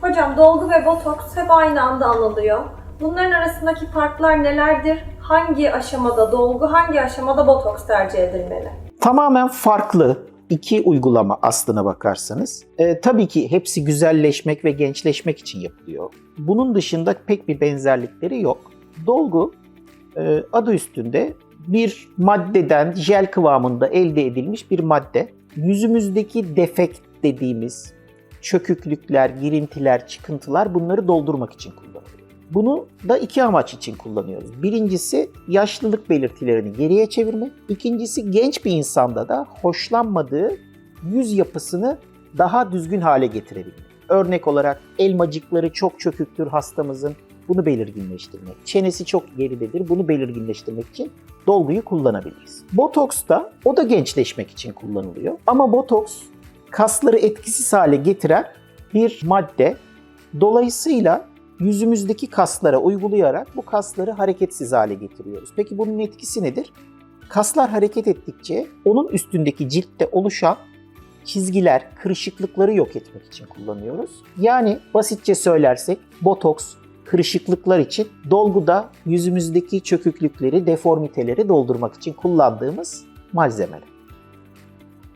Hocam dolgu ve botoks hep aynı anda anılıyor. Bunların arasındaki farklar nelerdir? Hangi aşamada dolgu, hangi aşamada botoks tercih edilmeli? Tamamen farklı iki uygulama aslına bakarsanız. Ee, tabii ki hepsi güzelleşmek ve gençleşmek için yapılıyor. Bunun dışında pek bir benzerlikleri yok. Dolgu e, adı üstünde bir maddeden jel kıvamında elde edilmiş bir madde. Yüzümüzdeki defekt dediğimiz çöküklükler, girintiler, çıkıntılar bunları doldurmak için kullanılıyor. Bunu da iki amaç için kullanıyoruz. Birincisi yaşlılık belirtilerini geriye çevirmek. İkincisi genç bir insanda da hoşlanmadığı yüz yapısını daha düzgün hale getirebilmek. Örnek olarak elmacıkları çok çöküktür hastamızın. Bunu belirginleştirmek. Çenesi çok geridedir. Bunu belirginleştirmek için dolguyu kullanabiliriz. Botoks da o da gençleşmek için kullanılıyor. Ama botoks kasları etkisiz hale getiren bir madde. Dolayısıyla yüzümüzdeki kaslara uygulayarak bu kasları hareketsiz hale getiriyoruz. Peki bunun etkisi nedir? Kaslar hareket ettikçe onun üstündeki ciltte oluşan çizgiler, kırışıklıkları yok etmek için kullanıyoruz. Yani basitçe söylersek botoks kırışıklıklar için, dolgu da yüzümüzdeki çöküklükleri, deformiteleri doldurmak için kullandığımız malzemeler.